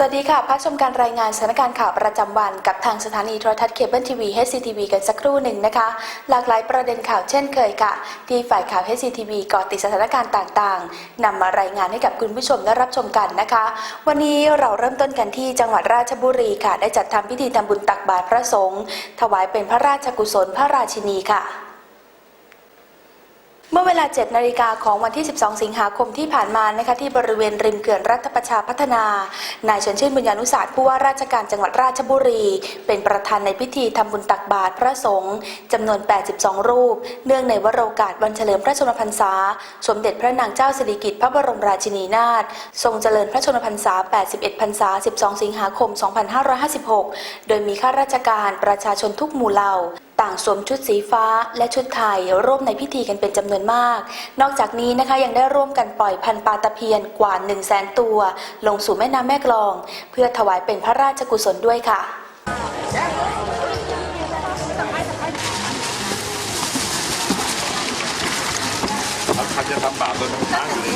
สวัสดีค่ะพักชมการรายงานสถานการณ์ข่าวประจำวันกับทางสถานีโทรทัศน์เคเบิลทีวี HCTV กันสักครู่หนึ่งนะคะ หลากหลายประเด็นข่าวเช่นเคยค่ะ ที่ฝ่ายข่าว HCTV เกาะติดสถานการณ์ต่างๆนำมารายงานให้กับคุณผู้ชมได้รับชมกันนะคะ วันนี้เราเริ่มต้นกันที่จังหวัดราชบุรีค่ะ ได้จัดทำพิธีทำบุญตักบาตรพระสงฆ์ถวายเป็นพระราชกุศลพระราชินีค่ะ เมื่อเวลา 7 นาฬิกาของวันที่ 12 สิงหาคมที่ผ่านมานะคะที่บริเวณริมเขื่อนรัฐประชาพัฒนา นายชนชื่นบุญญานุศาสตร์ผู้ว่าราชการจังหวัดราชบุรี เป็นประธานในพิธีทำบุญตักบาตรพระสงฆ์จำนวน 82 รูป เนื่องในวโรกาสวันเฉลิมพระชนมพรรษา สมเด็จพระนางเจ้าสิริกิติ์พระบรมราชินีนาถทรงเจริญพระชนมพรรษา 81 พรรษา 12 สิงหาคม 2556 โดยมีข้าราชการประชาชนทุกหมู่เหล่า ต่างสวมชุดสีฟ้าและชุดไทยร่วมในพิธีกันเป็นจำนวนมาก นอกจากนี้นะคะยังได้ร่วมกันปล่อยพันปลาตะเพียนกว่า 1 0 0 0 0แสนตัว ลงสู่แม่น้ำแม่กลอง เพื่อถวายเป็นพระราชกุศลด้วยค่ะจะทำบาปโดยมันค้งอยู่เล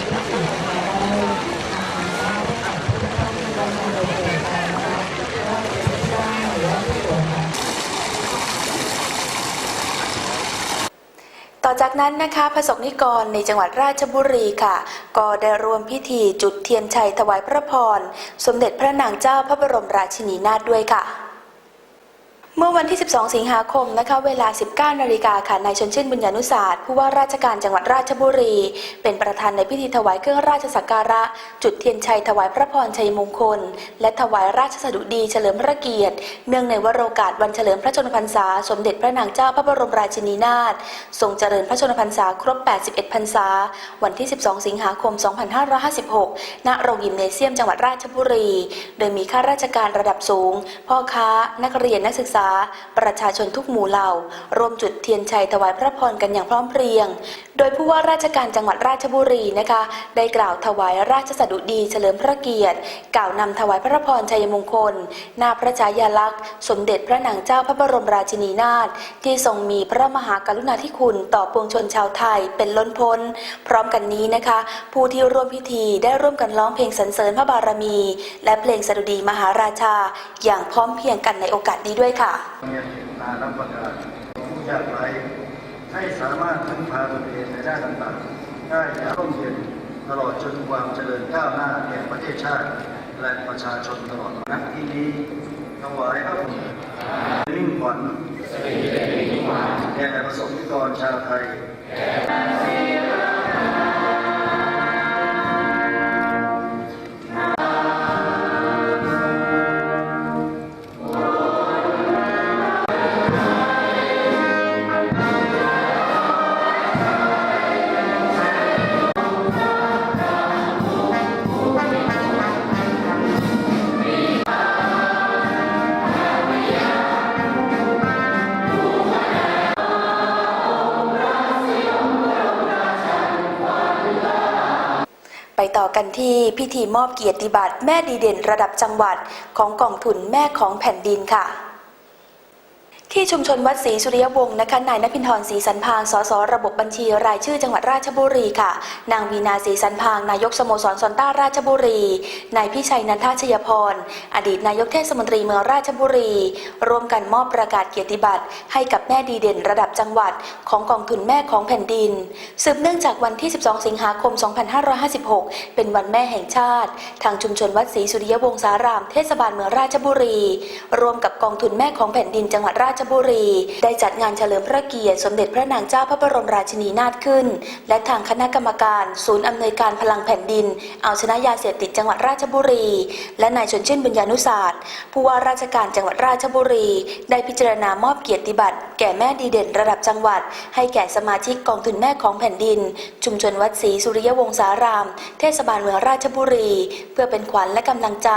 ย ต่อจากนั้นนะคะพระสงฆ์นิกรในจังหวัดราชบุรีค่ะ ก็ได้รวมพิธีจุดเทียนชัยถวายพระพร สมเด็จพระนางเจ้าพระบรมราชินีนาถด้วยค่ะ เมื่อวันที่ 12 สิงหาคม นะคะ เวลา 19 นาฬิกาค่ะ นายชนชื่นบุญญานุศาสตร์ ผู้ว่าราชการจังหวัดราชบุรี เป็นประธานในพิธีถวายเครื่องราชสักการะ จุดเทียนชัยถวายพระพรชัยมงคล และถวายราชสดุดีเฉลิมพระเกียรติ เนื่องในวโรกาสวันเฉลิมพระชนมพรรษา สมเด็จพระนางเจ้าพระบรมราชินีนาถ ทรงเจริญพระชนมพรรษาครบ 81 พรรษา วันที่ 12 สิงหาคม 2556 ณ โรงยิมเนเซียมจังหวัดราชบุรี โดยมีข้าราชการระดับสูง พ่อค้า นักเรียน นักศึกษาประชาชนทุกหมู่เหล่ารวมจุดเทียนชัยถวายพระพรกันอย่างพร้อมเพรียง โดยผู้ว่าราชการจังหวัดราชบุรีนะคะ ได้กล่าวถวายราชสดุดีเฉลิมพระเกียรติ กล่าวนำถวายพระพรชัยมงคล หน้าพระชายาลักษณ์ สมเด็จพระนางเจ้าพระบรมราชินีนาถที่ทรงมีพระมหากรุณาธิคุณต่อปวงชนชาวไทยเป็นล้นพ้น พร้อมกันนี้นะคะ ผู้ที่ร่วมพิธีได้ร่วมกันร้องเพลงสรรเสริญพระบารมี และเพลงสดุดีมหาราชา อย่างพร้อมเพรียงกันในโอกาสนี้ด้วยค่ะเรียนนารับประทานผู้ยากไร้ให้สามารถพึ่งพาตนเองในด้านต่างๆได้อย่างร่มเย็นตลอดจนความเจริญก้าวหน้าแก่งประเทศชาติ และประชาชนตลอดนักที่นี้ถวายพระพรมิ่งขวัญแก่ประสบนิกรชาวไทย พิธีมอบเกียรติบัตรแม่ดีเด่นระดับจังหวัดของกองทุนแม่ของแผ่นดินค่ะ ที่ชุมชนวัดศรีสุริยวงศ์นะคะนายนภินทรศรีสันพางสสระบบบัญชีรายชื่อจังหวัดราชบุรีค่ะ นางวีนาศรีสันพางนายกสโมสรซอนต้าราชบุรี นายพิชัยนันทชยพร อดีตนายกเทศมนตรีเมืองราชบุรี ร่วมกันมอบประกาศเกียรติบัตร ให้กับแม่ดีเด่นระดับจังหวัดของกองทุนแม่ของแผ่นดิน สืบเนื่องจากวันที่ 12 สิงหาคม 2556 เป็นวันแม่แห่งชาติ ทางชุมชนวัดศรีสุริยวงศาราม เทศบาลเมืองราชบุรี ร่วมกับกองทุนแม่ของแผ่นดินจังหวัดราชบุรี ได้จัดงานเฉลิมพระเกียรติสมเด็จพระนางเจ้าพระบรมราชินีนาถขึ้น และทางคณะกรรมการศูนย์อำนวยการพลังแผ่นดิน เอาชนะยาเสพติดจังหวัดราชบุรี และนายชนชื่นบุญญานุศาสตร์ผู้ว่าราชการจังหวัดราชบุรี ได้พิจารณามอบเกียรติบัตร แก่แม่ดีเด่นระดับจังหวัด ให้แก่สมาชิกกองทุนแม่ของแผ่นดิน ชุมชนวัดศรีสุริยวงศาราม เทศบาลเมืองราชบุรี เพื่อเป็นขวัญและกำลังใจ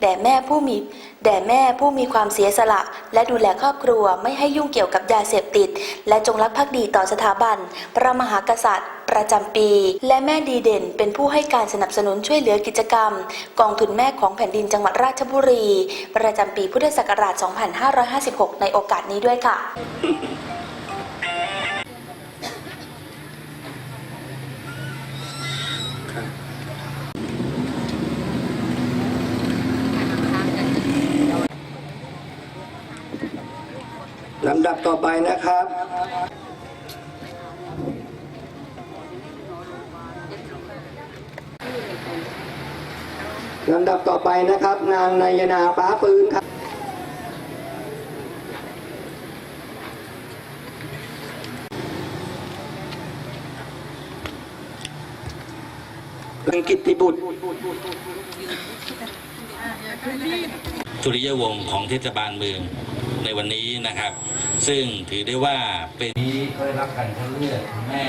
แด่แม่ผู้มี แด่แม่ผู้มีความเสียสละ และดูแลครอบครัวไม่ให้ยุ่งเกี่ยวกับยาเสพติด และจงรักภักดีต่อสถาบัน พระมหากษัตริย์ ประจำปี และแม่ดีเด่น เป็นผู้ให้การสนับสนุนช่วยเหลือกิจกรรม กองทุนแม่ของแผ่นดินจังหวัดราชบุรี ประจำปีพุทธศักราช 2556 ในโอกาสนี้ด้วยค่ะำดับต่อไปนะครับ ลำดับต่อไปนะครับ นางนายนาฟ้าปืนครับลังกิตติบุตรสุริยวงศ์ของเทศบาลเมืองในวันนี้นะครับ ซึ่งถือได้ว่าเป็นนี้ก็ได้รับการคัดเลือกแม่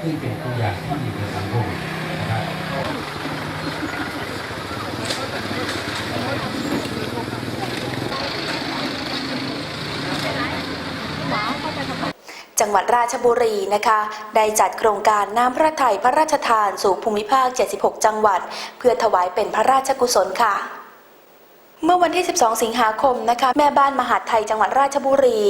ซึ่งเป็นตัวอย่างที่ดีในสังคมนะครับจังหวัดราชบุรีนะคะ ได้จัดโครงการน้ำพระทัยพระราชทานสู่ภูมิภาค 76 จังหวัด เพื่อถวายเป็นพระราชกุศลค่ะ เมื่อวันที่ 12 สิงหาคมนะคะแม่บ้านมหาดไทยจังหวัดราชบุรี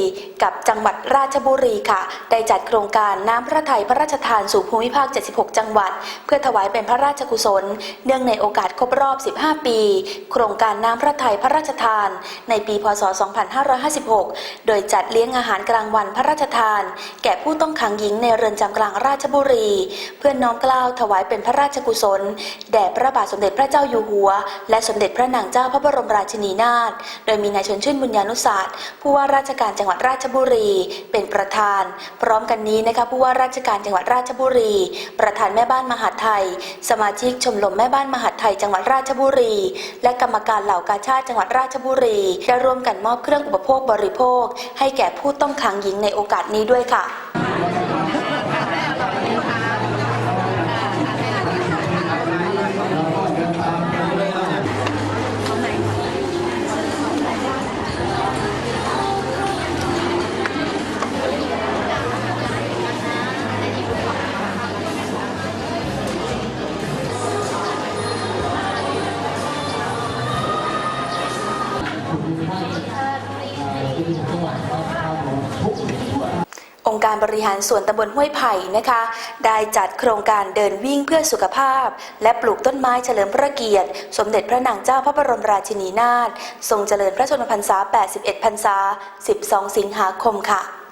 กับจังหวัดราชบุรีค่ะ ได้จัดโครงการน้ำพระทัยพระราชทานสู่ภูมิภาค 76 จังหวัด เพื่อถวายเป็นพระราชกุศล เนื่องในโอกาสครบรอบ 15 ปี โครงการน้ำพระทัยพระราชทาน ในปี พศ 2556 โดยจัดเลี้ยงอาหารกลางวันพระราชทาน แก่ผู้ต้องขังหญิงในเรือนจำกลางราชบุรี เพื่อน้อมเกล้าถวายเป็นพระราชกุศลแด่พระบาทสมเด็จพระเจ้าอยู่หัว และสมเด็จพระนางเจ้าพระบรมราชินีนาถโดยมีนายชนชื่นบุญญานุศาสตร์ผู้ว่าราชการจังหวัดราชบุรี เป็นประธาน พร้อมกันนี้นะคะผู้ว่าราชการจังหวัดราชบุรี ประธานแม่บ้านมหาไทย สมาชิกชมรมแม่บ้านมหาไทยจังหวัดราชบุรี และกรรมการเหล่ากาชาติจังหวัดราชบุรีได้ร่วมกันมอบเครื่องอุปโภคบริโภค ให้แก่ผู้ต้องขังหญิงในโอกาสนี้ด้วยค่ะ บริหารส่วนตำบลห้วยไผ่นะคะ ได้จัดโครงการเดินวิ่งเพื่อสุขภาพ และปลูกต้นไม้เฉลิมพระเกียรติ สมเด็จพระนางเจ้าพระบรมราชินีนาถทรงเจริญพระชนมพรรษา 81 พรรษา 12 สิงหาคมค่ะ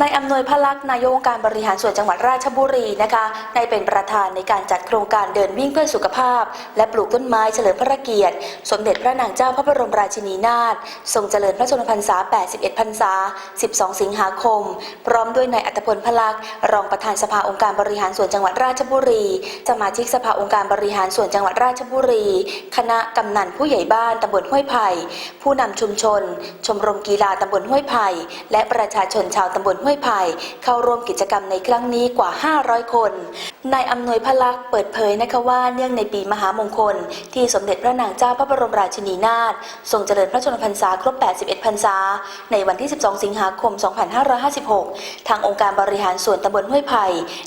นายอำนวยพลักษ์นายกองการบริหารส่วนจังหวัดราชบุรีนะคะได้เป็นประธานในการจัดโครงการเดินวิ่งเพื่อสุขภาพ และปลูกต้นไม้เฉลิมพระเกียรติ สมเด็จพระนางเจ้าพระบรมราชินีนาถทรงเจริญพระชนมพรรษา 81 พรรษา 12 สิงหาคม พร้อมด้วยนายอัตพลพลักษ์รองประธานสภาองค์การบริหารส่วนจังหวัดราชบุรี สมาชิกสภาองค์การบริหารส่วนจังหวัดราชบุรี คณะกำนันผู้ใหญ่บ้านตำบลห้วยไผ่ผู้นำชุมชน ชมรมกีฬาตำบลห้วยไผ่และประชาชนชาวตำบลห้วยไผ่เข้าร่วมกิจกรรมในครั้งนี้กว่า 500 คน นายอำนวยพลักษ์เปิดเผยนะคะว่าเนื่องในปีมหามงคล ที่สมเด็จพระนางเจ้าพระบรมราชินีนาถทรงเจริญพระชนมพรรษาครบ 81 พรรษา ในวันที่ 12 สิงหาคม 2556 ทางองค์การบริหารส่วนตำบลห้วยไผ่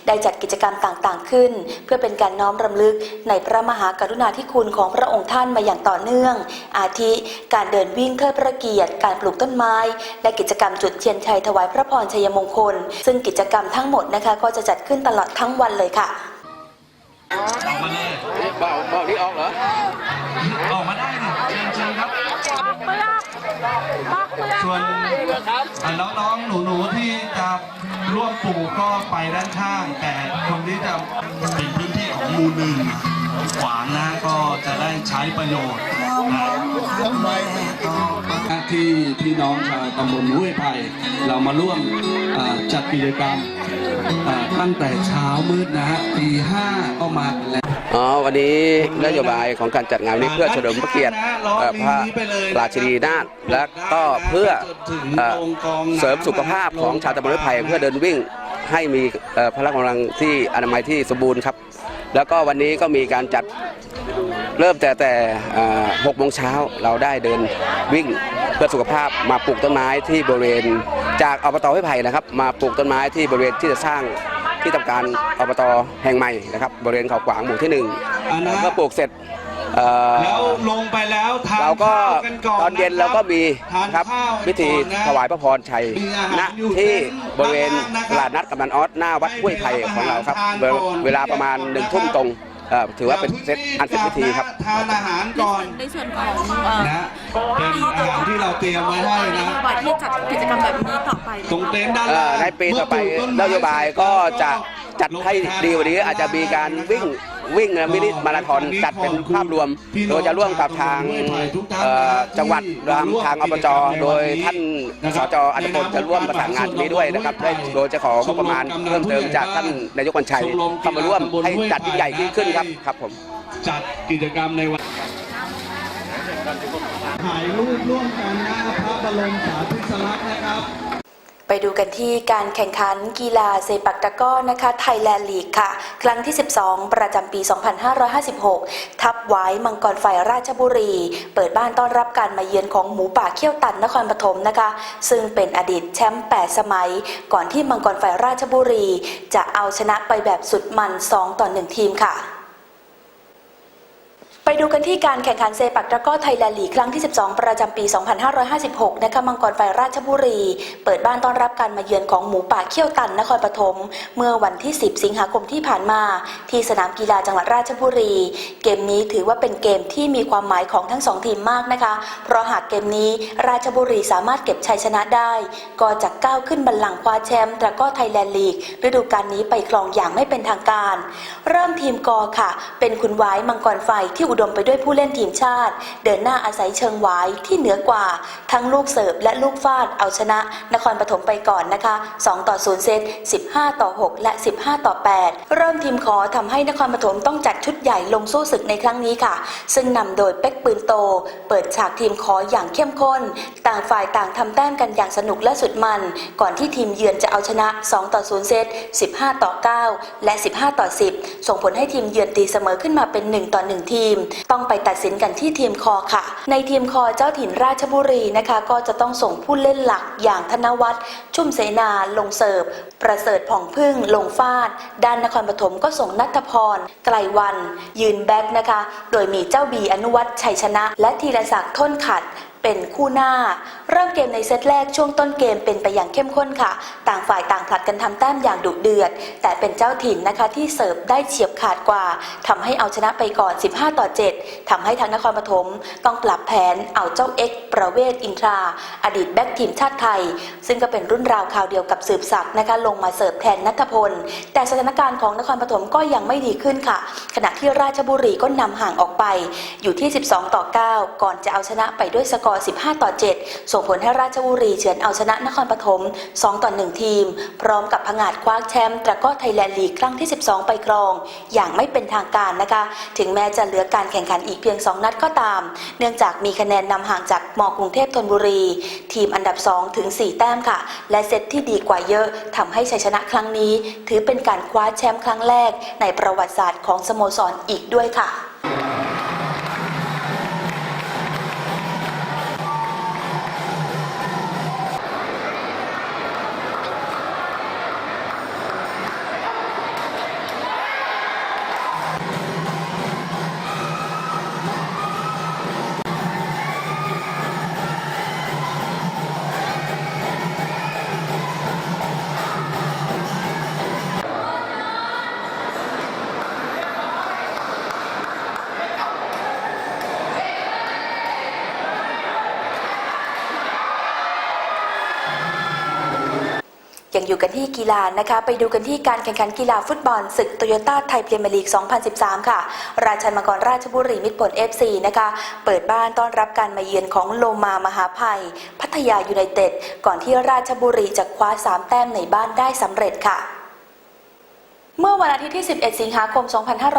ได้จัดกิจกรรมต่างๆขึ้น เพื่อเป็นการน้อมรำลึกในพระมหากรุณาธิคุณของพระองค์ท่านมาอย่างต่อเนื่อง อาทิ การเดินวิ่งเทิดพระเกียรติ การปลูกต้นไม้ และกิจกรรมจุดเทียนชัยถวายพระพรชัยมงคล ซึ่งกิจกรรมทั้งหมดนะคะ ก็จะจัดขึ้นตลอดทั้งวันเลยค่ะเบาเบาที่ออกเหรอ ออกมาได้ดิเชิญเชิญครับเปลือกปอกเปลือกส่วนอะน้องๆหนูๆที่จะร่วมปลูกก็ไปด้านข้าง แต่คนที่จะเป็นพื้นที่ของหมู่หนึ่งขวางนะก็จะได้ใช้ประโยชน์นะ ที่พี่น้องชาวตำบลห้วยไผ่เรามาร่วมอ่าจัดกิจกรรมอ่าตั้งแต่เช้ามืดนะฮะตีห้าก็มากันแล้วอ๋อวันนี้นโยบายของการจัดงานนี้เพื่อเฉลิมพระเกียรติเอ่อพระราชินีนาถและก็เพื่อเอ่อเสริมสุขภาพของชาวตำบลไม้ไผ่เพื่อเดินวิ่งให้มีเอ่อพละกำลังที่อนามัยที่สมบูรณ์ครับ แล้วก็วันนี้ก็มีการจัดเริ่มแต่แต่หกโมงเช้าเราได้เดินวิ่ง เพื่อสุขภาพมาปลูกต้นไม้ที่บริเวณ จากอบตไม้ไผ่นะครับ มาปลูกต้นไม้ที่บริเวณที่จะสร้างที่ทำการอบตแห่งใหม่นะครับบริเวณเขาขวางหมู่ที่หนึ่งอ่านะเมื่อปลูกเสร็จเอ่อแล้วลงไปแล้วทานเราก็ข้าวกันก่อนตอนเย็นนะเราก็มีทานครับข้าวกันพิธีก่อนนะถวายพระพรชัยมีอาหารณอยู่ที่เต็นท์บริเวณด้านล่างนะครับตลาดนัดกำนันออสหน้าวัดห้วยไผ่ของเราครับให้ทานก่อนเวลาประมาณหนึ่งทุ่มตรง เอ่อถือว่าเป็นเซตอันเป็นพิธีครับ ทานอาหารก่อนในส่วนของเอ่อนะเป็นอาหารที่เราเตรียมไว้ให้นะ นโยบายที่จัดกิจกรรมแบบนี้ต่อไปตรงเต็นท์ด้านเอ่ล่าองในปีต่อไปนโยบายก็จะจัดให้ดีกว่านี้อาจจะมีการวิ่ง วิ่งมินิมาราธอนจัดเป็นภาพรวม โดยจะร่วมกับทางเอ่อจังหวัดรวมทางอบจโดยท่านสจอัตพลจะร่วมประสานงานนี้ด้วยนะครับได้โดยจะของบประมาณเพิ่มเติมจากท่านนายกวันชัยเข้ามาร่วมให้จัดยิ่งใหญ่ยิ่งขึ้นครับครับผมจัดกิจกรรมในวันถ่ายรูปร่วมกันหน้าพระบรมสารีริกลักษณ์นะครับไป ดูกันที่การแข่งขันกีฬาเซปักตะก้อนะคะไทยแลนด์ลีกค่ะ ครั้งที่ 12 ประจำปี 2556 ทับไว้มังกรไฟราชบุรี เปิดบ้านต้อนรับการมาเยือนของหมูป่าเขี้ยวตันนครปฐมนะคะ ซึ่งเป็นอดีตแชมป์ 8 สมัย ก่อนที่มังกรไฟราชบุรี จะเอาชนะไปแบบสุดมัน 2 ต่อ 1 ทีมค่ะ ไปดูกันที่การแข่งขันเซปักตะก้อไทยแลนด์ลีกครั้งที่ 12 ประจำปี 2556 นะคะมังกรไฟราชบุรี เปิดบ้านต้อนรับการมาเยือนของหมูป่าเขี้ยวตันนครปฐมเมื่อวันที่ 10 สิงหาคมที่ผ่านมา ที่สนามกีฬาจังหวัดราชบุรี เกมนี้ถือว่าเป็นเกมที่มีความหมายของทั้งสองทีมมากนะคะ เพราะหากเกมนี้ราชบุรีสามารถเก็บชัยชนะได้ ก็จะก้าวขึ้นบัลลังก์คว้าแชมป์ตะก้อไทยแลนด์ลีกฤดูกาลนี้ไปครองอย่างไม่เป็นทางการ เริ่มทีมกอค่ะ เป็นคุณวายมังกรไฟที่อุดมไปด้วยผู้เล่นทีมชาติ เดินหน้าอาศัยเชิงหวายที่เหนือกว่า ทั้งลูกเสิร์ฟและลูกฟาดเอาชนะ นครปฐมไปก่อนนะคะ 2 ต่อ 0 เซต 15 ต่อ 6 และ 15 ต่อ 8 เริ่มทีมขอทำให้นครปฐมต้องจัดชุดใหญ่ลงสู้ศึกในครั้งนี้ค่ะ ซึ่งนำโดยเป็กปืนโต เปิดฉากทีมขออย่างเข้มข้น ต่างฝ่ายต่างทำแต้มกันอย่างสนุกและสุดมัน ก่อนที่ทีมเยือนจะเอาชนะ 2 ต่อ 0 เซต 15 ต่อ 9 และ 15 ต่อ 10 ส่งผลให้ทีมเยือนตีเสมอขึ้นมาเป็น 1 ต่อ 1 ทีมต้องไปตัดสินกันที่ทีมคอค่ะ ในทีมคอเจ้าถิ่นราชบุรีนะคะ ก็จะต้องส่งผู้เล่นหลักอย่างธนวัฒน์ชุ่มเสนาลงเสิร์ฟประเสริฐผ่องพึ่งลงฟาด ด้านนครปฐมก็ส่งนัทพร ไกลวัน ยืนแบ็กนะคะ โดยมีเจ้าบีอนุวัฒน์ชัยชนะ และธีรศักดิ์ท้นขัด เป็นคู่หน้า เริ่มเกมในเซตแรกช่วงต้นเกมเป็นไปอย่างเข้มข้นค่ะ ต่างฝ่ายต่างผลัดกันทำแต้มอย่างดุเดือด แต่เป็นเจ้าถิ่นนะคะที่เสิร์ฟได้เฉียบขาดกว่าทำให้เอาชนะไปก่อน 15 ต่อ 7ทำให้ทางนครปฐมต้องปรับแผนเอาเจ้าเอ็กประเวศอินทรา อดีตแบ็กทีมชาติไทย ซึ่งก็เป็นรุ่นราวคราวเดียวกับสืบศักดิ์นะคะลงมาเสิร์ฟแทนนัทพล แต่สถานการณ์ของนครปฐมก็ยังไม่ดีขึ้นค่ะ ขณะที่ราชบุรีก็นำห่างออกไปอยู่ที่ 12 ต่อ 9 ก่อนจะเอาชนะไปด้วยสกอร์15 ต่อ 7 ส่งผลให้ราชบุรีเฉือนเอาชนะนครปฐม 2 ต่อ 1 ทีม พร้อมกับผงาดคว้าแชมป์ตะก้อไทยแลนด์ลีกครั้งที่ 12 ไปครอง อย่างไม่เป็นทางการนะคะ ถึงแม้จะเหลือการแข่งขันอีกเพียง 2 นัดก็ตาม เนื่องจากมีคะแนนนำห่างจากมกรุงเทพธนบุรี ทีมอันดับ 2 ถึง 4 แต้มค่ะ และเซตที่ดีกว่าเยอะทำให้ชัยชนะครั้งนี้ ถือเป็นการคว้าแชมป์ครั้งแรกในประวัติศาสตร์ของสโมสรอีกด้วยค่ะ ยังอยู่กันที่กีฬานะคะ ไปดูกันที่การแข่งขันกีฬาฟุตบอลศึกโตโยต้าไทยพรีเมียร์ลีก 2013 ค่ะ ราชันมังกรราชบุรีมิตรผล FC นะคะ เปิดบ้านต้อนรับการมาเยือนของโลมามหาภัย พัทยายูไนเต็ด ก่อนที่ราชบุรีจะคว้า 3 แต้มในบ้านได้สำเร็จค่ะ เมื่อวันอาทิตย์ที่ 11 สิงหาคม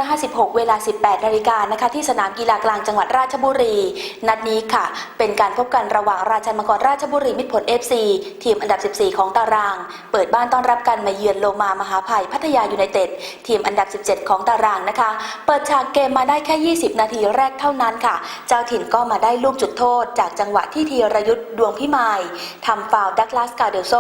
2556 เวลา 18 นาฬิกานะคะที่สนามกีฬากลางจังหวัดราชบุรี นัดนี้ค่ะ เป็นการพบกันระหว่างราชันมังกรราชบุรีมิตรผล FC ทีมอันดับ 14 ของตาราง เปิดบ้านต้อนรับการมาเยือนโลมามหาภัยพัทยายูไนเต็ด ทีมอันดับ 17 ของตารางนะคะ เปิดฉากเกมมาได้แค่ 20 นาทีแรกเท่านั้นค่ะ เจ้าถิ่นก็มาได้ลูกจุดโทษ จากจังหวะที่ธีรยุทธ์ดวงพิมายทำฟาวล์ดักลาสกาเดลโซ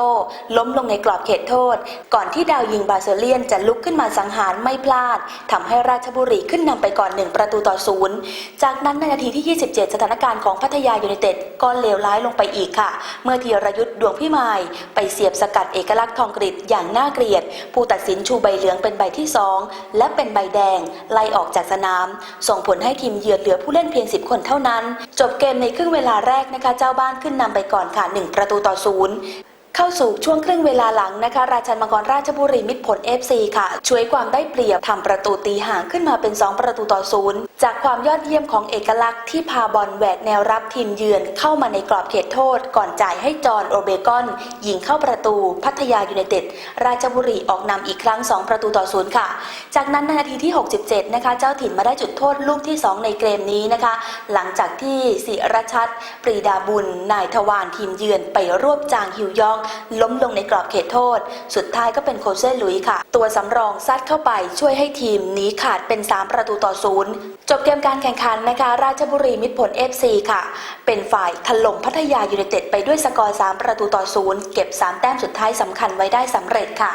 ล้มลงในกรอบเขตโทษ ก่อนที่ดาวยิงบาเซเลียนจะลุกขึ้นมาสังหารไม่พลาดทำให้ราชบุรีขึ้นนำไปก่อน 1 ประตูต่อศูนย์จากนั้นในนาทีที่ 27 สถานการณ์ของพัทยายูไนเต็ดก็เลวร้ายลงไปอีกค่ะ เมื่อธีรยุทธ์ดวงพิมายไปเสียบสกัดเอกลักษณ์ทองกฤษอย่างน่าเกลียด ผู้ตัดสินชูใบเหลืองเป็นใบที่ 2 และเป็นใบแดง ไล่ออกจากสนาม ส่งผลให้ทีมเยือนเหลือผู้เล่นเพียง 10 คนเท่านั้น จบเกมในครึ่งเวลาแรกนะคะเจ้าบ้านขึ้นนำไปก่อนค่ะ 1 ประตูต่อศูนย์ เข้าสู่ช่วงครึ่งเวลาหลังนะคะ ราชันมังกรราชบุรีมิตรผล FC ค่ะ ช่วยความได้เปรียบทำประตูตีห่างขึ้นมาเป็น 2 ประตูต่อศูนย์จากความยอดเยี่ยมของเอกลักษณ์ที่พาบอลแหวกแนวรับทีมเยือนเข้ามาในกรอบเขตโทษ ก่อนจ่ายให้จอห์นโอเบกอน ยิงเข้าประตู พัทยายูไนเต็ด ราชบุรีออกนำอีกครั้ง 2 ประตูต่อศูนย์ค่ะ จากนั้นในนาทีที่ 67 นะคะ เจ้าถิ่นมาได้จุดโทษลูกที่ 2 ในเกมนี้นะคะ หลังจากที่ศิรชัด ปรีดาบุญ นายทวารทีมเยือนไปรวบจางฮิวยอง ล้มลงในกรอบเขตโทษ สุดท้ายก็เป็นโคเซ่ลุยค่ะ ตัวสำรองซัดเข้าไปช่วยให้ทีมหนีขาดเป็น 3 ประตูต่อศูนย์จบเกมการแข่งขันนะคะ ราชบุรีมิตรผล FC ค่ะ เป็นฝ่ายถล่มพัทยายูไนเต็ดไปด้วยสกอร์ 3 ประตูต่อศูนย์เก็บ 3 แต้มสุดท้ายสำคัญไว้ได้สำเร็จค่ะ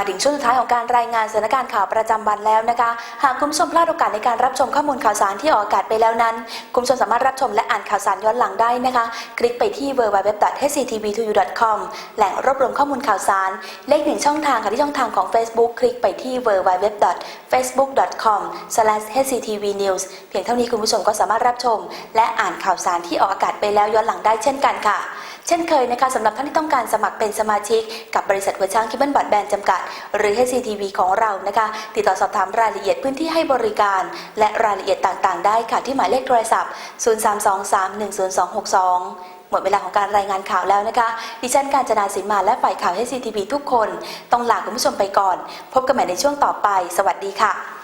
มาถึงช่วงสุดท้ายของการรายงานสถานการณ์ข่าวประจำวันแล้วนะคะ หากคุณผู้ชมพลาดโอกาสในการรับชมข้อมูลข่าวสารที่ออกอากาศไปแล้วนั้น คุณผู้ชมสามารถรับชมและอ่านข่าวสารย้อนหลังได้นะคะ คลิกไปที่ www.hctv2u.com แหล่งรวบรวมข้อมูลข่าวสาร เลขหนึ่งช่องทางค่ะที่ช่องทางของ Facebook คลิกไปที่ www.facebook.com/hctvnews เพียงเท่านี้คุณผู้ชมก็สามารถรับชม และอ่านข่าวสารที่ออกอากาศไปแล้วย้อนหลังได้เช่นกันค่ะ ช่นเคยนะคะสำหรับท่านที่ต้องการสมัครเป็นสมาชิก กับบริษัทหัวช้างคิบเบิลบอดแบนจำกัด หรือ HCTV ของเรานะคะ ติดต่อสอบถามรายละเอียดพื้นที่ให้บริการ และรายละเอียดต่างๆ ได้ค่ะที่หมายเลขโทรศัพท์ 0323102262หมดเวลาของการรายงานข่าวแล้วนะคะ ดิฉันการจนาสินมาและฝ่ายข่าว HCTV ทุกคน ต้องลาคุณผู้ชมไปก่อน พบกันใหม่ในช่วงต่อไป สวัสดีค่ะ